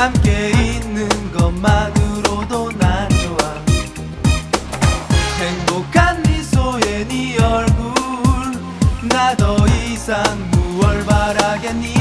함께 있는 것만으로도 난 좋아. 행복한 미소에 네 얼굴 나 더 이상 무얼 바라겠니?